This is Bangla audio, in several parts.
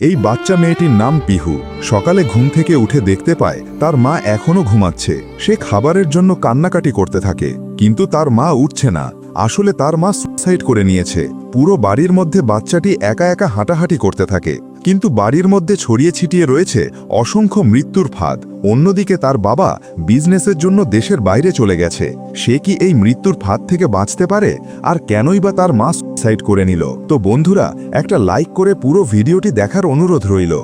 এই বাচ্চা মেয়েটির নাম পিহু। সকালে ঘুম থেকে উঠে দেখতে পায়, তার মা এখনও ঘুমাচ্ছে। সে খাবারের জন্য কান্নাকাটি করতে থাকে, কিন্তু তার মা উঠছে না। আসলে তার মা সুসাইড করে নিয়েছে। পুরো বাড়ির মধ্যে বাচ্চাটি একা একা হাঁটাহাঁটি করতে থাকে। কিন্তু বাড়ির মধ্যে ছড়িয়ে ছিটিয়ে রয়েছে অসংখ্য মৃত্যুর ফাঁদ। অন্যদিকে তার বাবা বিজনেসের জন্য দেশের বাইরে চলে গেছে। সে কি এই মৃত্যুর ফাঁদ থেকে বাঁচতে পারে? আর কেনই বা তার মা সুসাইড করে নিল? তো বন্ধুরা, একটা লাইক করে পুরো ভিডিওটি দেখার অনুরোধ রইল।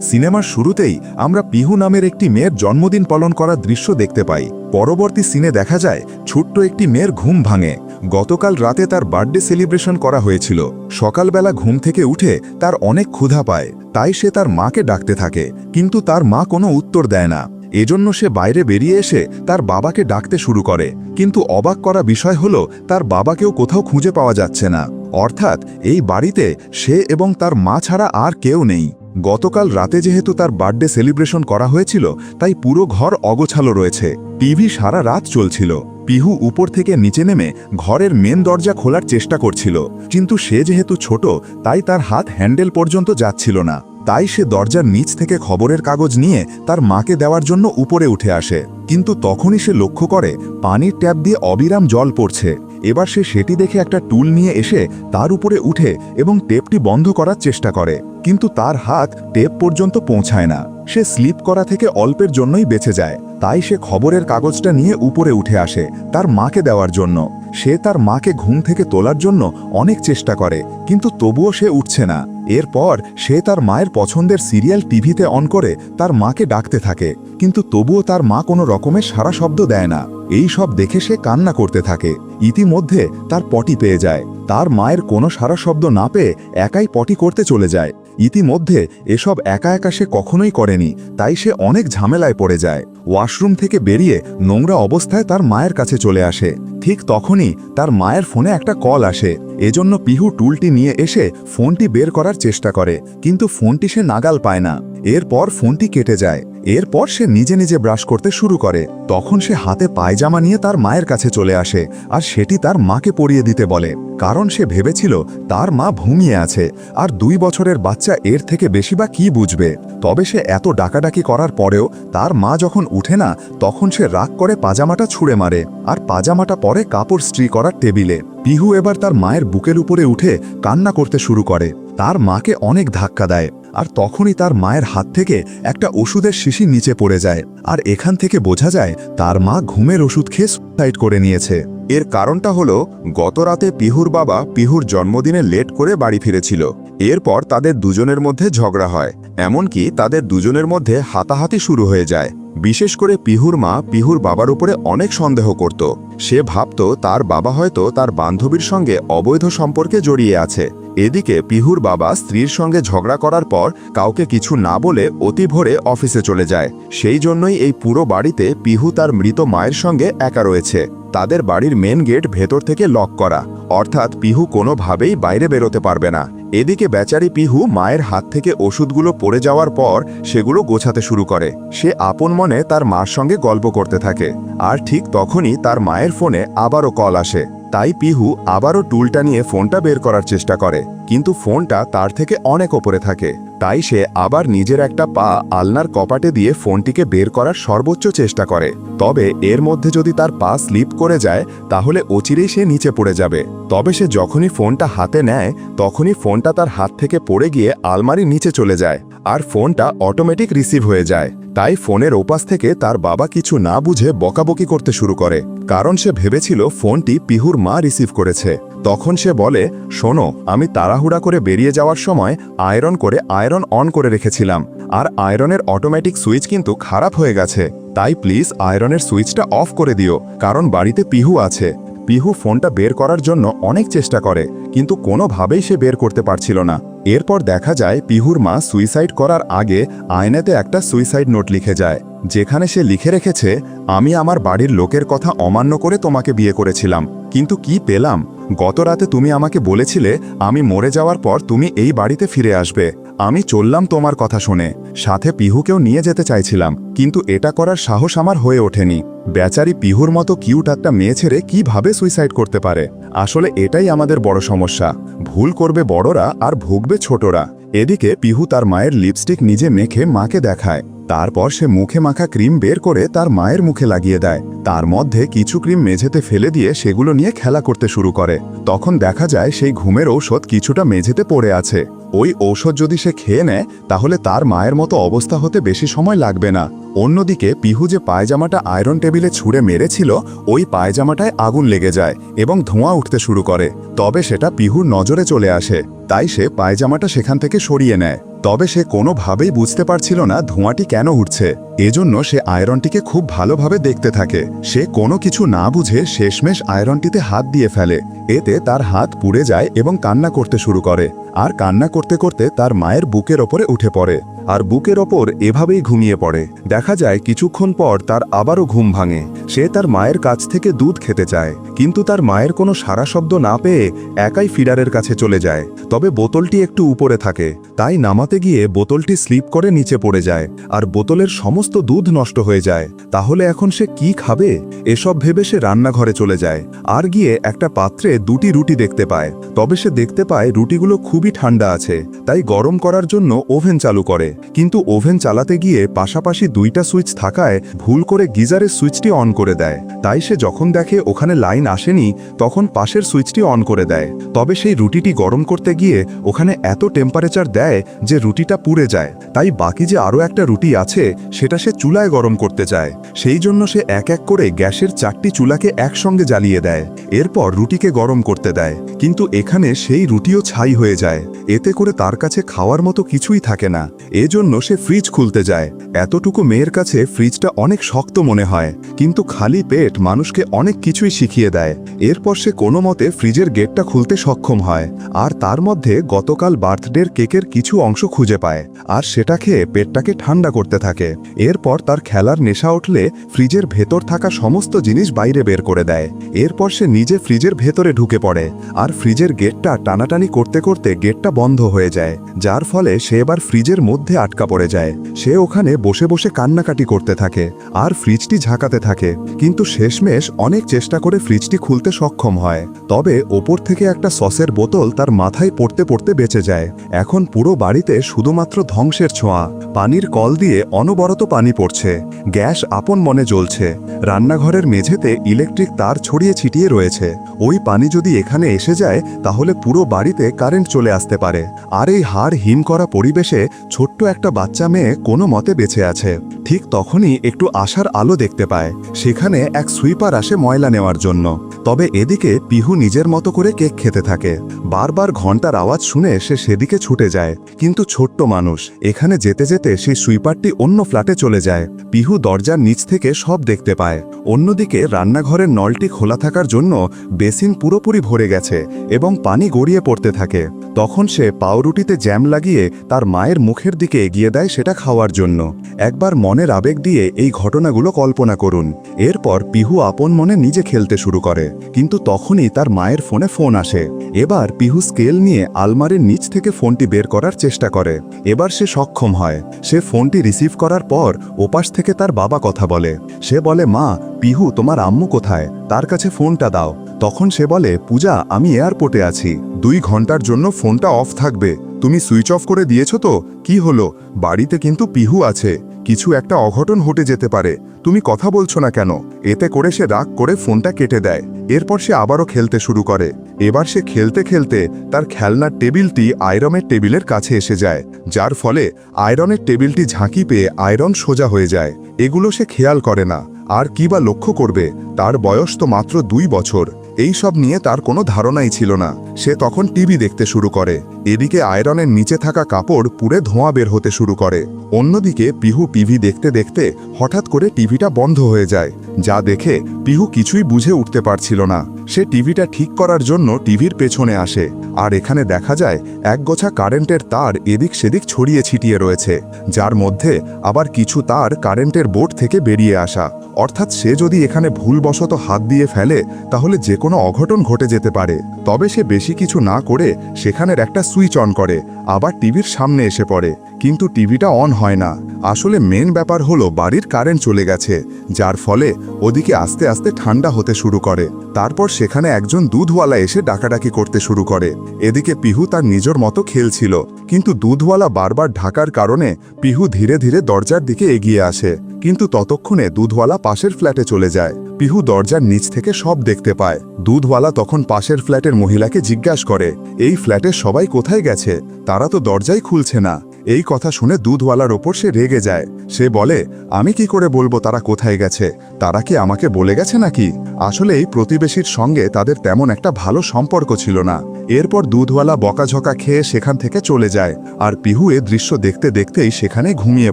সিনেমার শুরুতেই আমরা পিহু নামের একটি মেয়ের জন্মদিন পালন করার দৃশ্য দেখতে পাই। পরবর্তী সিনে দেখা যায়, ছোট্ট একটি মেয়ের ঘুম ভাঙে। গতকাল রাতে তার বার্থডে সেলিব্রেশন করা হয়েছিল। সকালবেলা ঘুম থেকে উঠে তার অনেক ক্ষুধা পায়, তাই সে তার মাকে ডাকতে থাকে, কিন্তু তার মা কোনো উত্তর দেয় না। এজন্য সে বাইরে বেরিয়ে এসে তার বাবাকে ডাকতে শুরু করে, কিন্তু অবাক করা বিষয় হল তার বাবাকেও কোথাও খুঁজে পাওয়া যাচ্ছে না। অর্থাৎ এই বাড়িতে সে এবং তার মা ছাড়া আর কেউ নেই। গতকাল রাতে যেহেতু তার বার্থডে সেলিব্রেশন করা হয়েছিল, তাই পুরো ঘর অগোছালো রয়েছে। টিভি সারা রাত চলছিল। পিহু উপর থেকে নিচে নেমে ঘরের মেন দরজা খোলার চেষ্টা করছিল। কিন্তু সে যেহেতু ছোট, তাই তার হাত হ্যান্ডেল পর্যন্ত যাচ্ছিল না। তাই সে দরজার নিচ থেকে খবরের কাগজ নিয়ে তার মাকে দেওয়ার জন্য উপরে উঠে আসে। কিন্তু তখনই সে লক্ষ্য করে, পানির ট্যাপ দিয়ে অবিরাম জল পড়ছে। এবার সে সেটি দেখে একটা টুল নিয়ে এসে তার উপরে উঠে এবং টেপটি বন্ধ করার চেষ্টা করে। কিন্তু তার হাত টেপ পর্যন্ত পৌঁছায় না। সে স্লিপ করা থেকে অল্পের জন্যই বেঁচে যায়। তাই সে খবরের কাগজটা নিয়ে উপরে উঠে আসে তার মাকে দেওয়ার জন্য। সে তার মাকে ঘুম থেকে তোলার জন্য অনেক চেষ্টা করে, কিন্তু তবুও সে উঠছে না। এরপর সে তার মায়ের পছন্দের সিরিয়াল টিভিতে অন করে তার মাকে ডাকতে থাকে, কিন্তু তবুও তার মা কোনো রকমের সারা শব্দ দেয় না। এই সব দেখে সে কান্না করতে থাকে। ইতিমধ্যে তার পটি পেয়ে যায়। তার মায়ের কোনো সারা শব্দ না পেয়ে একাই পটি করতে চলে যায়। ইতিমধ্যে এসব একা একা সে কখনোই করেনি, তাই সে অনেক ঝামেলায় পড়ে যায়। ওয়াশরুম থেকে বেরিয়ে নোংরা অবস্থায় তার মায়ের কাছে চলে আসে। ঠিক তখনই তার মায়ের ফোনে একটা কল আসে। এজন্য পিহু টুলটি নিয়ে এসে ফোনটি বের করার চেষ্টা করে, কিন্তু ফোনটি সে নাগাল পায় না। এরপর ফোনটি কেটে যায়। এরপর সে নিজে নিজে ব্রাশ করতে শুরু করে। তখন সে হাতে পায়জামা নিয়ে তার মায়ের কাছে চলে আসে আর সেটি তার মাকে পরিয়ে দিতে বলে। কারণ সে ভেবেছিল তার মা ঘুমিয়ে আছে। আর দুই বছরের বাচ্চা এর থেকে বেশি বা কি বুঝবে? তবে সে এত ডাকাডাকি করার পরেও তার মা যখন উঠে না, তখন সে রাগ করে পাজামাটা ছুঁড়ে মারে। আর পাজামাটা পরে কাপড় স্ত্রী করার টেবিলে। পিহু এবার তার মায়ের বুকের উপরে উঠে কান্না করতে শুরু করে। তার মাকে অনেক ধাক্কা দেয়। আর তখনই তার মায়ের হাত থেকে একটা ওষুধের শিশি নিচে পড়ে যায়। আর এখান থেকে বোঝা যায়, তার মা ঘুমের ওষুধ খেয়ে সুসাইড করে নিয়েছে। এর কারণটা হলো, গত রাতে পিহুর বাবা পিহুর জন্মদিনে লেট করে বাড়ি ফিরেছিল। এরপর তাদের দুজনের মধ্যে ঝগড়া হয়। এমনকি তাদের দুজনের মধ্যে হাতাহাতি শুরু হয়ে যায়। বিশেষ করে পিহুর মা পিহুর বাবার উপরে অনেক সন্দেহ করত। সে ভাবত তার বাবা হয়তো তার বান্ধবীর সঙ্গে অবৈধ সম্পর্কে জড়িয়ে আছে। এদিকে পিহুর বাবা স্ত্রীর সঙ্গে ঝগড়া করার পর কাউকে কিছু না বলে অতি ভোরে অফিসে চলে যায়। সেই জন্যই এই পুরো বাড়িতে পিহু তার মৃত মায়ের সঙ্গে একা রয়েছে। তাদের বাড়ির মেন গেট ভেতর থেকে লক করা। অর্থাৎ পিহু কোনোভাবেই বাইরে বেরোতে পারবে না। এদিকে বেচারি পিহু মায়ের হাত থেকে ওষুধগুলো পড়ে যাওয়ার পর সেগুলো গোছাতে শুরু করে। সে আপন মনে তার মার সঙ্গে গল্প করতে থাকে। আর ঠিক তখনই তার মায়ের ফোনে আবারও কল আসে। তাই পিহু আবারও টুলটা নিয়ে ফোনটা বের করার চেষ্টা করে। কিন্তু ফোনটা তার থেকে অনেক ওপরে থাকে। তাই সে আবার নিজের একটা পা আলনার কপাটে দিয়ে ফোনটিকে বের করার সর্বোচ্চ চেষ্টা করে। তবে এর মধ্যে যদি তার পা স্লিপ করে যায়, তাহলে অচিরেই সে নিচে পড়ে যাবে। তবে সে যখনই ফোনটা হাতে নেয়, তখনই ফোনটা তার হাত থেকে পড়ে গিয়ে আলমারির নিচে চলে যায়। আর ফোনটা অটোমেটিক রিসিভ হয়ে যায়। তাই ফোনের ওপাশ থেকে তার বাবা কিছু না বুঝে বকাবকি করতে শুরু করে। কারণ সে ভেবেছিল ফোনটি পিহুর মা রিসিভ করেছে। তখন সে বলে, শোনো, আমি তাড়াহুড়া করে বেরিয়ে যাওয়ার সময় আয়রন করে আয়রন অন করে রেখেছিলাম। আর আয়রনের অটোমেটিক সুইচ কিন্তু খারাপ হয়ে গেছে। তাই প্লিজ আয়রনের সুইচটা অফ করে দিও, কারণ বাড়িতে পিহু আছে। পিহু ফোনটা বের করার জন্য অনেক চেষ্টা করে, কিন্তু কোনোভাবেই সে বের করতে পারছিল না। এরপর দেখা যায় পিহুর মা সুইসাইড করার আগে আয়নাতে একটা সুইসাইড নোট লিখে যায়, যেখানে সে লিখে রেখেছে, আমি আমার বাড়ির লোকের কথা অমান্য করে তোমাকে বিয়ে করেছিলাম, কিন্তু কি পেলাম? গত রাতে তুমি আমাকে বলেছিলে আমি মরে যাওয়ার পর তুমি এই বাড়িতে ফিরে আসবে। আমি চললাম তোমার কথা শুনে। সাথে পিহুকেও নিয়ে যেতে চাইছিলাম, কিন্তু এটা করার সাহস আমার হয়ে ওঠেনি। বেচারি পিহুর মতো কিউট একটা মেয়ে ছেড়ে কীভাবে সুইসাইড করতে পারে? আসলে এটাই আমাদের বড় সমস্যা। ভুল করবে বড়রা আর ভুগবে ছোটরা। এদিকে পিহু তার মায়ের লিপস্টিক নিজে মেখে মাকে দেখায়। তারপর সে মুখে মাখা ক্রিম বের করে তার মায়ের মুখে লাগিয়ে দেয়। তার মধ্যে কিছু ক্রিম মেঝেতে ফেলে দিয়ে সেগুলো নিয়ে খেলা করতে শুরু করে। তখন দেখা যায় সেই ঘুমের ঔষধ কিছুটা মেঝেতে পড়ে আছে। ওই ঔষধ যদি সে খেয়ে নেয়, তাহলে তার মায়ের মতো অবস্থা হতে বেশি সময় লাগবে না। অন্যদিকে, পিহু যে পায়জামাটা আয়রন টেবিলে ছুঁড়ে মেরেছিল, ওই পায়জামাটায় আগুন লেগে যায় এবং ধোঁয়া উঠতে শুরু করে। তবে সেটা পিহুর নজরে চলে আসে, তাই সে পায়জামাটা সেখান থেকে সরিয়ে নেয়। তবে সে কোনোভাবেই বুঝতে পারছিল না ধোঁয়াটি কেন উঠছে। এজন্য সে আয়রনটিকে খুব ভালোভাবে দেখতে থাকে। সে কোনো কিছু না বুঝে শেষমেশ আয়রনটিতে হাত দিয়ে ফেলে। এতে তার হাত পুড়ে যায় এবং কান্না করতে শুরু করে। আর কান্না করতে করতে তার মায়ের বুকের ওপরে উঠে পড়ে। আর বুকের ওপর এভাবেই ঘুমিয়ে পড়ে। দেখা যায় কিছুক্ষণ পর তার আবারও ঘুম ভাঙে। সে তার মায়ের কাছ থেকে দুধ খেতে চায়। কিন্তু তার মায়ের কোনো সারা শব্দ না পেয়ে একাই ফিডারের কাছে চলে যায়। তবে বোতলটি একটু উপরে থাকে। তাই নামাতে গিয়ে বোতলটি স্লিপ করে নিচে পড়ে যায়। আর বোতলের সমস্ত দুধ নষ্ট হয়ে যায়। তাহলে এখন সে কি খাবে? এসব ভেবে সে রান্নাঘরে চলে যায়। আর গিয়ে একটা পাত্রে দুটি রুটি দেখতে পায়। তবে সে দেখতে পায় রুটিগুলো খুবই ঠান্ডা আছে। তাই গরম করার জন্য ওভেন চালু করে। কিন্তু ওভেন চালাতে গিয়ে পাশাপাশি দুইটা সুইচ থাকায় ভুল করে গিজারের সুইচটি অন করে দেয়। তাই সে যখন দেখে ওখানে লাইন আসেনি, তখন পাশের সুইচটি অন করে দেয়। তবে সেই রুটিটি গরম করতে গিয়ে ওখানে এত টেম্পারেচার দেয় যে রুটিটা পুড়ে যায়। তাই বাকি যে আরও একটা রুটি আছে, সেটা সে চুলায় গরম করতে চায়। সেই জন্য সে এক এক করে গ্যাসের চারটি চুলাকে একসঙ্গে জ্বালিয়ে দেয়। এরপর রুটিকে গরম করতে দেয়। কিন্তু এখানে সেই রুটিও ছাই হয়ে যায়। এতে করে তার কাছে খাওয়ার মতো কিছুই থাকে না। এজন্য সে ফ্রিজ খুলতে যায়। এতটুকু মেয়ের কাছে ফ্রিজটা অনেক শক্ত মনে হয়, কিন্তু খালি পেট মানুষকে অনেক কিছুই শিখিয়ে দেয়। এরপর সে কোনো মতে ফ্রিজের গেটটা খুলতে সক্ষম হয়, আর তার মধ্যে গতকাল বার্থডের কেকের কিছু অংশ খুঁজে পায়, আর সেটা খেয়ে পেটটাকে ঠান্ডা করতে থাকে। এরপর তার খেলার নেশা উঠলে ফ্রিজের ভেতর থাকা সমস্ত জিনিস বাইরে বের করে দেয়। এরপর সে নিজে ফ্রিজের ভেতরে ঢুকে পড়ে, আর ফ্রিজের গেটটা টানাটানি করতে করতে গেটটা বন্ধ হয়ে যায়, যার ফলে সে এবার ফ্রিজের মধ্যে আটকা পড়ে যায়। সে ওখানে বসে বসে কান্নাকাটি করতে থাকে আর ফ্রিজটি ঝাঁকাতে থাকে। কিন্তু শেষমেশ অনেক চেষ্টা করে ফ্রিজটি খুলতে সক্ষম হয়। তবে ওপর থেকে একটা সসের বোতল তার মাথায় পড়তে পড়তে বেঁচে যায়। এখন পুরো বাড়িতে শুধুমাত্র ধ্বংসের ছোঁয়া। পানির কল দিয়ে অনবরত পানি পড়ছে। গ্যাস আপন মনে জ্বলছে। রান্নাঘরের মেঝেতে ইলেকট্রিক তার ছড়িয়ে ছিটিয়ে রয়েছে। ওই পানি যদি এখানে এসে যায়, তাহলে পুরো বাড়িতে কারেন্ট চলে আসতে পারে। আর এই হাড় হিম করা পরিবেশে ছোট্ট একটা বাচ্চা মেয়ে কোনো মতে বেঁচে আছে। ঠিক তখনই একটু আশার আলো দেখতে পায়। সেখানে এক সুইপার আসে ময়লা নেওয়ার জন্য। তবে এদিকে পিহু নিজের মতো করে কেক খেতে থাকে। বারবার ঘণ্টার আওয়াজ শুনে সে সেদিকে ছুটে যায়। কিন্তু ছোট্ট মানুষ, এখানে যেতে যেতে সেই সুইপারটি অন্য ফ্ল্যাটে চলে যায়। পিহু দরজার নিচ থেকে সব দেখতে পায়। অন্যদিকে রান্নাঘরের নলটি খোলা থাকার জন্য বেসিন পুরোপুরি ভরে গেছে এবং পানি গড়িয়ে পড়তে থাকে। তখন সে পাউরুটিতে জ্যাম লাগিয়ে তার মায়ের মুখের দিকে এগিয়ে দেয় সেটা খাওয়ার জন্য। একবার মনের আবেগ দিয়ে এই ঘটনাগুলো কল্পনা করুন। এরপর পিহু আপন মনে নিজে খেলতে শুরু করে। কিন্তু তখনই তার মায়ের ফোনে ফোন আসে। এবার পিহু স্কেল নিয়ে আলমারির নিচ থেকে ফোনটি বের করার চেষ্টা করে। এবার সে সক্ষম হয়। সে ফোনটি রিসিভ করার পর ওপাশ থেকে তার বাবা কথা বলে। সে বলে, মা, পিহু, তোমার আম্মু কোথায়? তার কাছে ফোনটা দাও। তখন সে বলে, পূজা, আমি এয়ারপোর্টে আছি। দুই ঘণ্টার জন্য ফোনটা অফ থাকবে। তুমি সুইচ অফ করে দিয়েছ তো? কি হলো? বাড়িতে কিন্তু পিহু আছে। কিছু একটা অঘটন ঘটে যেতে পারে। তুমি কথা বলছো না কেন? এতে করে সে রাগ করে ফোনটা কেটে দেয়। এরপর সে আবারও খেলতে শুরু করে। এবার সে খেলতে খেলতে তার খেলনার টেবিলটি আয়রনের টেবিলের কাছে এসে যায়। যার ফলে আয়রনের টেবিলটি ঝাঁকি পেয়ে আয়রন সোজা হয়ে যায়। এগুলো সে খেয়াল করে না। আর কি বা লক্ষ্য করবে? তার বয়স তো মাত্র দুই বছর। এই সব নিয়ে তার কোনো ধারণাই ছিল না। সে তখন টিভি দেখতে শুরু করে। এদিকে আয়রনের নিচে থাকা কাপড় পুড়ে ধোঁয়া বের হতে শুরু করে। অন্যদিকে পিহু টিভি দেখতে দেখতে হঠাৎ করে টিভিটা বন্ধ হয়ে যায়। যা দেখে পিহু কিছুই বুঝে উঠতে পারছিল না। সে টিভিটা ঠিক করার জন্য টিভির পেছনে আসে, আর এখানে দেখা যায় এক গোছা কারেন্টের তার এদিক সেদিক ছড়িয়ে ছিটিয়ে রয়েছে, যার মধ্যে আবার কিছু তার কারেন্টের বোর্ড থেকে বেরিয়ে আসা। অর্থাৎ সে যদি এখানে ভুলবশত হাত দিয়ে ফেলে, তাহলে যে কোনো অঘটন ঘটে যেতে পারে। তবে সে বেশি কিছু না করে সেখানের একটা সুইচ অন করে, আবার টিভির সামনে এসে পড়ে। কিন্তু টিভিটা অন হয় না। আসলে মেন ব্যাপার হলো বাড়ির কারেন্ট চলে গেছে, যার ফলে ওদিকে আস্তে আস্তে ঠান্ডা হতে শুরু করে। তারপর সেখানে একজন দুধওয়ালা এসে ডাকাডাকি করতে শুরু করে। এদিকে পিহু তার নিজের মতো খেলছিল, কিন্তু দুধওয়ালা বারবার ঢাকার কারণে পিহু ধীরে ধীরে দরজার দিকে এগিয়ে আসে। কিন্তু ততক্ষণে দুধওয়ালা পাশের ফ্ল্যাটে চলে যায়। পিহু দরজার নিচ থেকে সব দেখতে পায়। দুধওয়ালা তখন পাশের ফ্ল্যাটের মহিলাকে জিজ্ঞাসা করে, এই ফ্ল্যাটের সবাই কোথায় গেছে? তারা তো দরজাই খুলছে না। এই কথা শুনে দুধওয়ালার ওপর সে রেগে যায়। সে বলে, আমি কি করে বলব তারা কোথায় গেছে? তারা কি আমাকে বলে গেছে নাকি? আসলে এই প্রতিবেশীর সঙ্গে তাদের তেমন একটা ভালো সম্পর্ক ছিল না। এরপর দুধওয়ালা বকাঝকা খেয়ে সেখান থেকে চলে যায় আর পিহু এ দৃশ্য দেখতে দেখতেই সেখানে ঘুমিয়ে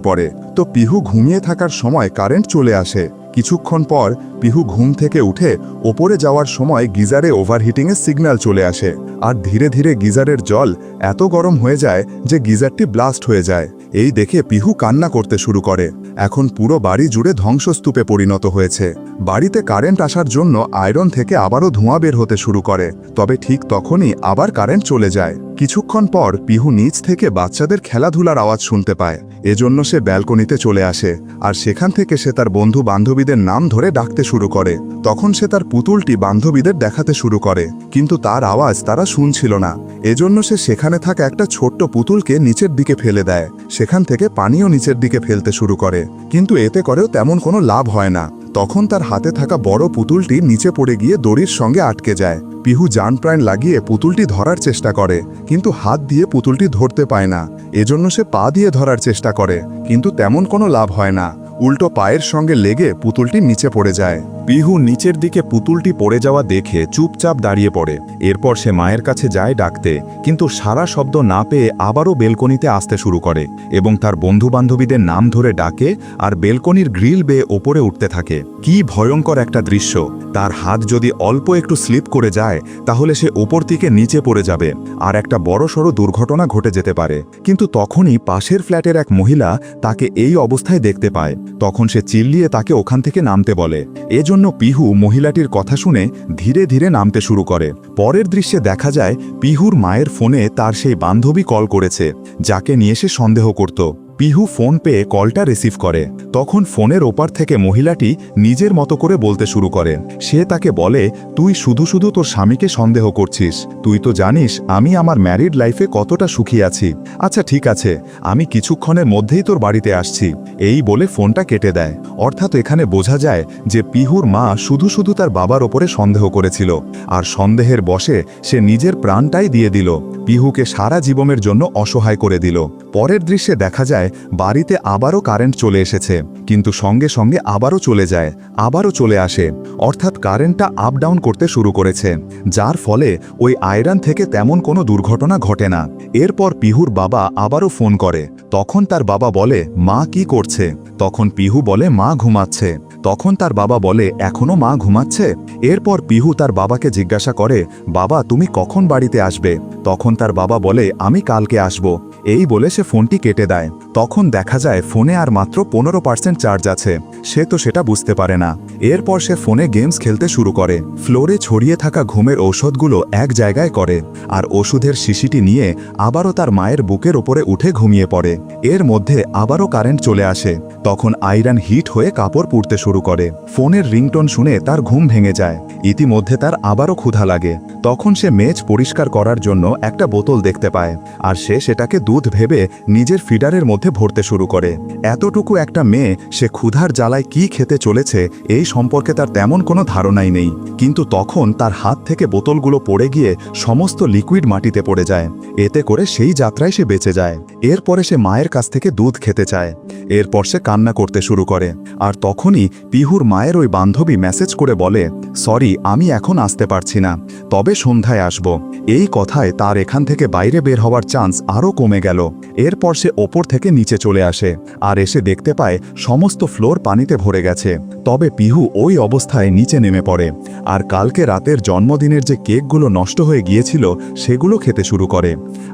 পড়ে। তো পিহু ঘুমিয়ে থাকার সময় কারেন্ট চলে আসে। কিছুক্ষণ পর পিহু ঘুম থেকে উঠে ওপরে যাওয়ার সময় গিজারে ওভারহিটিংয়ের সিগন্যাল চলে আসে, আর ধীরে ধীরে গিজারের জল এত গরম হয়ে যায় যে গিজারটি ব্লাস্ট হয়ে যায়। এই দেখে পিহু কান্না করতে শুরু করে। এখন পুরো বাড়ি জুড়ে ধ্বংসস্তূপে পরিণত হয়েছে। বাড়িতে কারেন্ট আসার জন্য আয়রন থেকে আবারও ধোঁয়া বের হতে শুরু করে। তবে ঠিক তখনই আবার কারেন্ট চলে যায়। কিছুক্ষণ পর পিহু নিচ থেকে বাচ্চাদের খেলাধুলার আওয়াজ শুনতে পায়। এজন্য সে ব্যালকনিতে চলে আসে আর সেখান থেকে সে তার বন্ধু বান্ধবীদের নাম ধরে ডাকতে শুরু করে। তখন সে তার পুতুলটি বান্ধবীদের দেখাতে শুরু করে। কিন্তু তার আওয়াজ তারা শুনছিল না। এজন্য সে সেখানে থাকা একটা ছোট্ট পুতুলকে নিচের দিকে ফেলে দেয়। সেখান থেকে পানিও নিচের দিকে ফেলতে শুরু করে। কিন্তু এতে করেও তেমন কোনো লাভ হয় না। তখন তার হাতে থাকা বড় পুতুলটি নিচে পড়ে গিয়ে দড়ির সঙ্গে আটকে যায়। পিহু প্রাণ লাগিয়ে পুতুলটি ধরার চেষ্টা করে, কিন্তু হাত দিয়ে পুতুলটি ধরতে পায় না। এজন্য সে পা দিয়ে ধরার চেষ্টা করে, কিন্তু তেমন কোনো লাভ হয় না। উল্টো পায়ের সঙ্গে লেগে পুতুলটি নিচে পড়ে যায়। পিহু নিচের দিকে পুতুলটি পড়ে যাওয়া দেখে চুপচাপ দাঁড়িয়ে পড়ে। এরপর সে মায়ের কাছে যায় ডাকতে, কিন্তু সারা শব্দ না পেয়ে আবারও বেলকনিতে আসতে শুরু করে এবং তার বন্ধু বান্ধবীদের নাম ধরে ডাকে আর বেলকনির গ্রিল বেয়ে ওপরে উঠতে থাকে। কি ভয়ঙ্কর একটা দৃশ্য! তার হাত যদি অল্প একটু স্লিপ করে যায়, তাহলে সে ওপর থেকে নিচে পড়ে যাবে আর একটা বড়সড় দুর্ঘটনা ঘটে যেতে পারে। কিন্তু তখনই পাশের ফ্ল্যাটের এক মহিলা তাকে এই অবস্থায় দেখতে পায়। তখন সে চিল্লিয়ে তাকে ওখান থেকে নামতে বলে। এজন্য পিহু মহিলাটির কথা শুনে ধীরে ধীরে নামতে শুরু করে। পরের দৃশ্যে দেখা যায়, পিহুর মায়ের ফোনে তার সেই বান্ধবী কল করেছে, যাকে নিয়ে সে সন্দেহ করত। পিহু ফোন পেয়ে কলটা রিসিভ করে। তখন ফোনের ওপার থেকে মহিলাটি নিজের মতো করে বলতে শুরু করে। সে তাকে বলে, তুই শুধু শুধু তোর স্বামীকে সন্দেহ করছিস। তুই তো জানিস, আমি আমার ম্যারিড লাইফে কতটা সুখী আছি। আচ্ছা ঠিক আছে, আমি কিছুক্ষণের মধ্যেই তোর বাড়িতে আসছি। এই বলে ফোনটা কেটে দেয়। অর্থাৎ এখানে বোঝা যায় যে পিহুর মা শুধু শুধু তার বাবার ওপরে সন্দেহ করেছিল। আর সন্দেহের বশে সে নিজের প্রাণটাই দিয়ে দিল। পিহুকে সারা জীবনের জন্য অসহায় করে দিল। পরের দৃশ্যে দেখা যায় বাড়িতে আবারও কারেন্ট চলে এসেছে, কিন্তু সঙ্গে সঙ্গে আবারও চলে যায়, আবারও চলে আসে। অর্থাৎ কারেন্টটা আপ ডাউন করতে শুরু করেছে, যার ফলে ওই আয়রন থেকে তেমন কোনো দুর্ঘটনা ঘটে না। এরপর পিহুর বাবা আবারও ফোন করে, তখন তার বাবা বলে, মা কি করছে? তখন পিহু বলে, মা ঘুমাচ্ছে। তখন তার বাবা বলে, এখনও মা ঘুমাচ্ছে? এরপর পিহু তার বাবাকে জিজ্ঞাসা করে, বাবা, তুমি কখন বাড়িতে আসবে? তখন তার বাবা বলে, আমি কালকে আসব। এই বলে সে ফোনটি কেটে দেয়। তখন দেখা যায়, ফোনে আর মাত্র পনেরো পার্সেন্ট চার্জ আছে। সে তো সেটা বুঝতে পারে না। এরপর সে ফোনে গেমস খেলতে শুরু করে। ফ্লোরে ছড়িয়ে থাকা ঘুমের ঔষধগুলো এক জায়গায় করে আর ওষুধের শিশিটি নিয়ে আবারও তার মায়ের বুকের ওপরে উঠে ঘুমিয়ে পড়ে। এর মধ্যে আবারও কারেন্ট চলে আসে। তখন আয়রন হিট হয়ে কাপড় পুড়তে শুরু করে। ফোনের রিংটোন শুনে তার ঘুম ভেঙে যায়। ইতিমধ্যে তার আবারও ক্ষুধা লাগে। তখন সে মেজ পরিষ্কার করার জন্য একটা বোতল দেখতে পায়। আর সে সেটাকে দুধ ভেবে নিজের ফিডারের মধ্যে ভরতে শুরু করে। এতটুকু একটা মেয়ে, সে ক্ষুধার জ্বালায় কি খেতে চলেছে, এই সম্পর্কে তার তেমন কোনো ধারণাই নেই। কিন্তু তখন তার হাত থেকে বোতলগুলো পড়ে গিয়ে সমস্ত লিকুইড মাটিতে পড়ে যায়। এতে করে সেই যাত্রায় সে বেঁচে যায়। এরপরে সে মায়ের কাছ থেকে দুধ খেতে চায়। এরপর সে কান্না করতে শুরু করে। আর তখনই পিহুর মায়ের ওই বান্ধবী মেসেজ করে বলে, সরি, আমি এখন আসতে পারছি না, তবে সন্ধ্যায় আসব। এই কথায় তার এখান থেকে বাইরে বের হওয়ার চান্স আরও কমে গেল। এরপর সে ওপর থেকে নিচে চলে আসে আর এসে দেখতে পায় সমস্ত ফ্লোর পানিতে ভরে গেছে। তবে পিহু ওই অবস্থায় নিচে নেমে পড়ে আর কালকে রাতের জন্মদিনের যে কেকগুলো নষ্ট হয়ে গিয়েছিল সেগুলো খেতে শুরু করে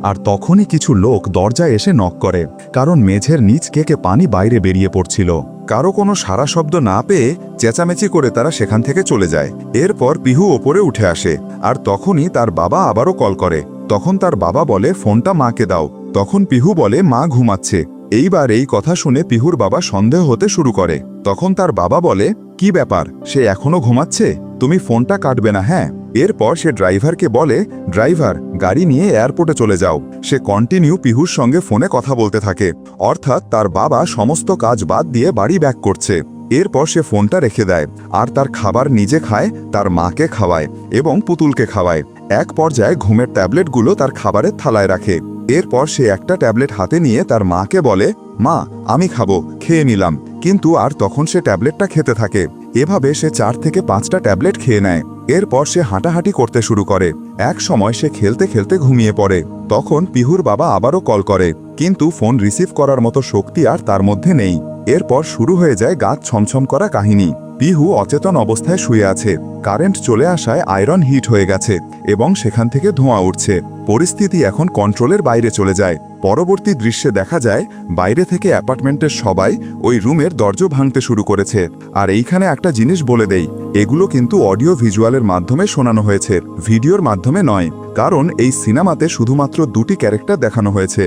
আর তখনই কিছু লোক দরজায় এসে নক করে, কারণ মেঝের নিচ কেকে পানি বাইরে বেরিয়ে পড়ছিল। কারও কোনো সারা শব্দ না পেয়ে চেঁচামেচি করে তারা সেখান থেকে চলে যায়। এরপর পিহু ওপরে উঠে আসে আর তখনই তার বাবা আবারও কল করে। তখন তার বাবা বলে, ফোনটা মাকে দাও। তখন পিহু বলে, মা ঘুমাচ্ছে। এইবার এই কথা শুনে পিহুর বাবা সন্দেহ হতে শুরু করে। তখন তার বাবা বলে, কি ব্যাপার? সে এখনও ঘুমাচ্ছে? তুমি ফোনটা কাটবে না হ্যাঁ? এরপর সে ড্রাইভারকে বলে, ড্রাইভার, গাড়ি নিয়ে এয়ারপোর্টে চলে যাও। সে কন্টিনিউ পিহুর সঙ্গে ফোনে কথা বলতে থাকে। অর্থাৎ তার বাবা সমস্ত কাজ বাদ দিয়ে বাড়ি ব্যাক করছে। এরপর সে ফোনটা রেখে দেয় আর তার খাবার নিজে খায়, তার মাকে খাওয়ায় এবং পুতুলকে খাওয়ায়। এক পর্যায়ে ঘুমের ট্যাবলেটগুলো তার খাবারের থালায় রাখে। এরপর সে একটা ট্যাবলেট হাতে নিয়ে তার মাকে বলে, মা, আমি খাব, খেয়ে নিলাম। কিন্তু আর তখন সে ট্যাবলেটটা খেতে থাকে। এভাবে সে চার থেকে পাঁচটা ট্যাবলেট খেয়ে নেয়। এরপর সে হাঁটাহাঁটি করতে শুরু করে। এক সময় সে খেলতে খেলতে ঘুমিয়ে পড়ে। তখন পিহুর বাবা আবারও কল করে। কিন্তু ফোন রিসিভ করার মতো শক্তি আর তার মধ্যে নেই। এরপর শুরু হয়ে যায় গাছ ছমছম করা কাহিনী। পিহু অচেতন অবস্থায় শুয়ে আছে। কারেন্ট চলে আসায় আয়রন হিট হয়ে গেছে এবং সেখান থেকে ধোঁয়া উঠছে। পরিস্থিতি এখন কন্ট্রোলের বাইরে চলে যায়। পরবর্তী দৃশ্যে দেখা যায়, বাইরে থেকে অ্যাপার্টমেন্টের সবাই ওই রুমের দরজা ভাঙতে শুরু করেছে। আর এইখানে একটা জিনিস বলে দেই এগুলো কিন্তু অডিও ভিজুয়ালের মাধ্যমে শোনানো হয়েছে, ভিডিওর মাধ্যমে নয়, কারণ এই সিনেমাতে শুধুমাত্র দুটি ক্যারেক্টার দেখানো হয়েছে,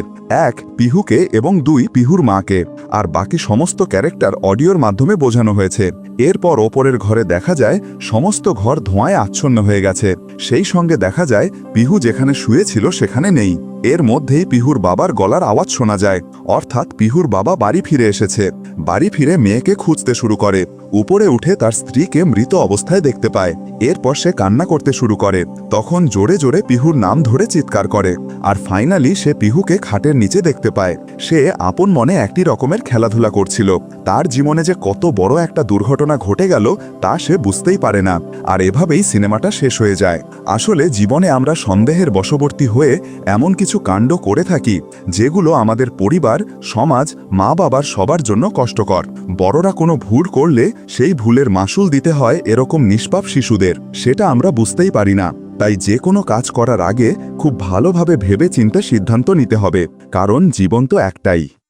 এক পিহুকে এবং দুই পিহুর মাকে, আর বাকি সমস্ত ক্যারেক্টার অডিওর মাধ্যমে বোঝানো হয়েছে। এরপর ওপরের ঘরে দেখা যায়, সমস্ত ঘর ধোঁয়ায় আচ্ছন্ন হয়ে গেছে, সেই সঙ্গে দেখা যায়, পিহু যেখানে শুয়েছিল সেখানে নেই। এর মধ্যেই পিহুর বাবার গলার আওয়াজ শোনা যায়, অর্থাৎ পিহুর বাবা বাড়ি ফিরে এসেছে, বাড়ি ফিরে মেয়েকে খুঁজতে শুরু করে। উপরে উঠে তার স্ত্রীকে মৃত অবস্থায় দেখতে পায়। এরপর সে কান্না করতে শুরু করে। তখন জোরে জোরে পিহুর নাম ধরে চিৎকার করে। আর ফাইনালি সে পিহুকে খাটের নিচে দেখতে পায়। সে আপন মনে একটি রকমের খেলাধুলা করছিল। তার জীবনে যে কত বড় একটা দুর্ঘটনা ঘটে গেল, তা সে বুঝতেই পারে না। আর এভাবেই সিনেমাটা শেষ হয়ে যায়। আসলে জীবনে আমরা সন্দেহের বশবর্তী হয়ে এমন কিছু কাণ্ড করে থাকি, যেগুলো আমাদের পরিবার, সমাজ মা বাবার সবার জন্য কষ্টকর। বড়রা কোনো ভুল করলে সেই ভুলের মাসুল দিতে হয় এরকম নিষ্পাপ শিশুদের, সেটা আমরা বুঝতেই পারি না। তাই যে কোনো কাজ করার আগে খুব ভালোভাবে ভেবে চিন্তে সিদ্ধান্ত নিতে হবে, কারণ জীবন তো একটাই।